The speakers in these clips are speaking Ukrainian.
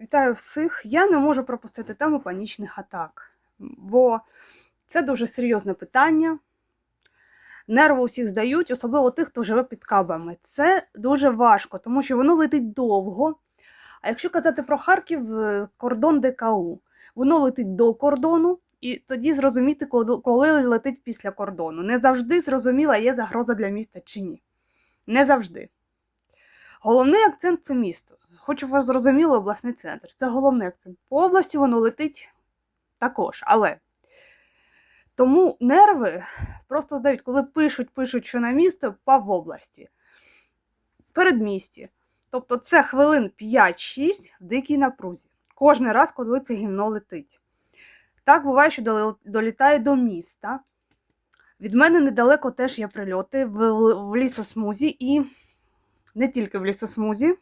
Вітаю всіх. Я не можу пропустити тему панічних атак, бо це дуже серйозне питання. Нерви усіх здають, особливо тих, хто живе під кабами. Це дуже важко, тому що воно летить довго. А якщо казати про Харків, е, кордон ДКУ, воно летить до кордону, і тоді зрозуміти, коли коли летить після кордону. Не завжди зрозуміла, є загроза для міста чи ні. Не завжди. Головний акцент це місто. Хочу вас зрозуміли, обласний центр. Це головний акцент. По області воно летить також, але тому нерви просто здають, коли пишуть, пишуть, що на місто, впав в області. Передмісті. Тобто це хвилин 5-6 в дикій напрузі. Кожен раз, коли це гімно летить. Так буває, що дол- долітає до міста. Від мене недалеко теж є прильоти в лісосмузі і не тільки в лісосмузі.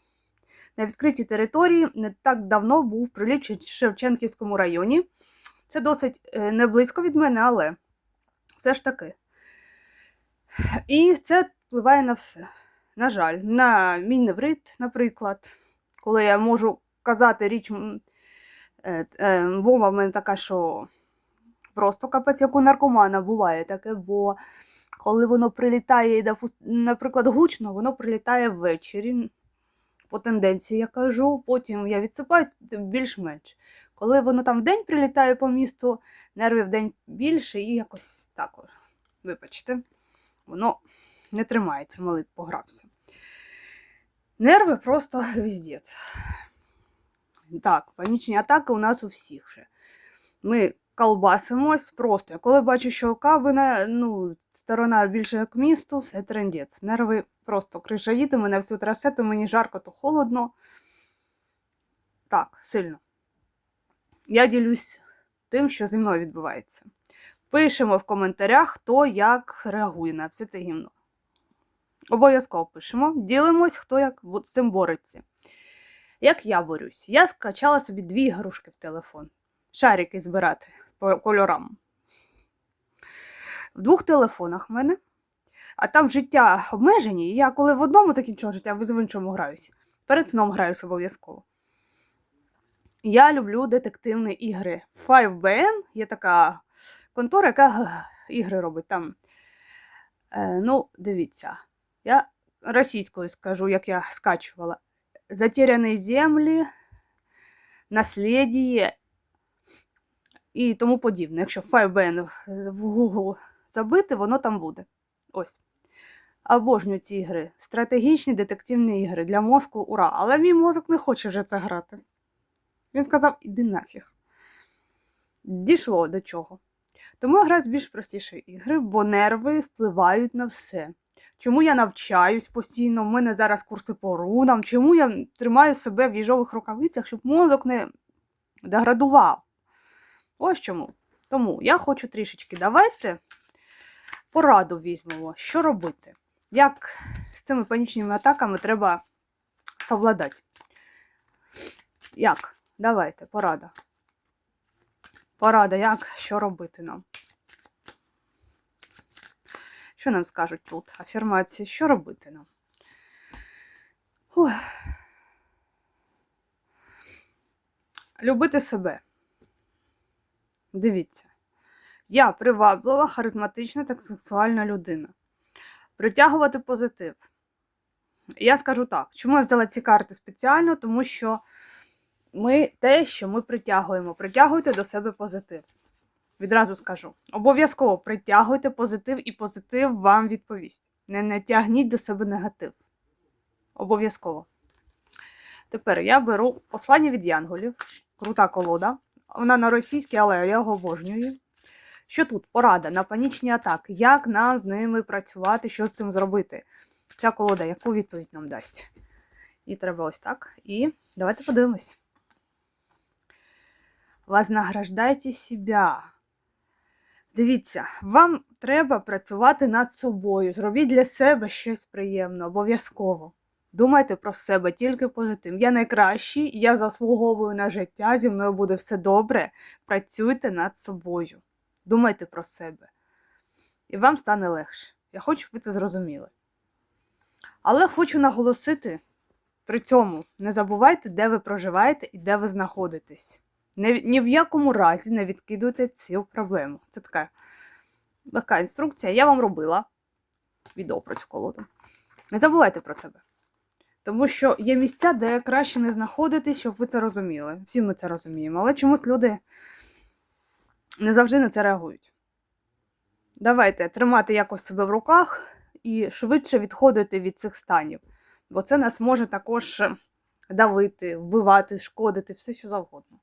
На відкритій території не так давно був приліт Шевченківському районі. Це досить е, не близько від мене, але все ж таки. І це впливає на все. На жаль, на мій неврит, наприклад, коли я можу казати річ, м, е, е, мова в мене така, що просто капець, як у наркомана буває таке, бо коли воно прилітає, наприклад, гучно, воно прилітає ввечері. По тенденції я кажу, потім я відсипаю більш-менш. Коли воно там вдень прилітає по місту, нервів вдень більше і якось так, вибачте, воно не тримається, малий погрався. Нерви просто звіздець. Так, панічні атаки у нас у всіх вже. Ми колбасимось просто. Я коли бачу, що кабина, ну, сторона більше як місту, все трендець. Нерви просто криша їде, мене всю трясе, то мені жарко, то холодно. Так, сильно. Я ділюсь тим, що зі мною відбувається. Пишемо в коментарях, хто як реагує на все це гімно. Обов'язково пишемо, ділимось, хто як з цим бореться. Як я борюсь? Я скачала собі дві ігрушки в телефон. Шарики збирати по кольорам. В двох телефонах в мене. А там життя обмежені, і я коли в одному закінчила життя, в іншому граюся. Перед сном граюся обов'язково. Я люблю детективні ігри. 5BN є така контора, яка ігри робить там. Е, ну, дивіться, я російською скажу, як я скачувала. Затеряні землі, наслідіє і тому подібне. Якщо 5BN в Google забити, воно там буде. Ось. Обожнюю ці ігри. Стратегічні детективні ігри для мозку ура. Але мій мозок не хоче вже це грати. Він сказав, іди нафіг. Дійшло до чого. Тому я граю з більш простіші ігри, бо нерви впливають на все. Чому я навчаюсь постійно, в мене зараз курси по рунам, чому я тримаю себе в їжових рукавицях, щоб мозок не деградував. Ось чому. Тому я хочу трішечки давайте пораду візьмемо, що робити. Як з цими панічними атаками треба совладати. Як? Давайте, порада. Порада, як, що робити нам? Що нам скажуть тут? Афірмації, що робити нам? Ой. Любити себе. Дивіться. Я приваблива, харизматична та сексуальна людина. Притягувати позитив. Я скажу так, чому я взяла ці карти спеціально, тому що ми те, що ми притягуємо. Притягуйте до себе позитив. Відразу скажу. Обов'язково притягуйте позитив, і позитив вам відповість. Не, не тягніть до себе негатив. Обов'язково. Тепер я беру послання від янголів. Крута колода. Вона на російській, але я його обожнюю. Що тут? Порада на панічні атаки. Як нам з ними працювати, що з цим зробити? Ця колода, яку відповідь нам дасть? І треба ось так. І давайте подивимось. Вознаграждайте себя. Дивіться, вам треба працювати над собою. Зробіть для себе щось приємне, обов'язково. Думайте про себе, тільки позитив. Я найкращий, я заслуговую на життя, зі мною буде все добре. Працюйте над собою. Думайте про себе. І вам стане легше. Я хочу, щоб ви це зрозуміли. Але хочу наголосити При цьому не забувайте, де ви проживаєте і де ви знаходитесь. Ні, ні в якому разі не відкидуйте цю проблему. Це така легка інструкція. Я вам робила відео про цю колоду. Не забувайте про себе. Тому що є місця, де краще не знаходитись, щоб ви це розуміли. Всі ми це розуміємо, але чомусь люди не завжди на це реагують. Давайте тримати якось себе в руках і швидше відходити від цих станів, бо це нас може також давити, вбивати, шкодити, все що завгодно.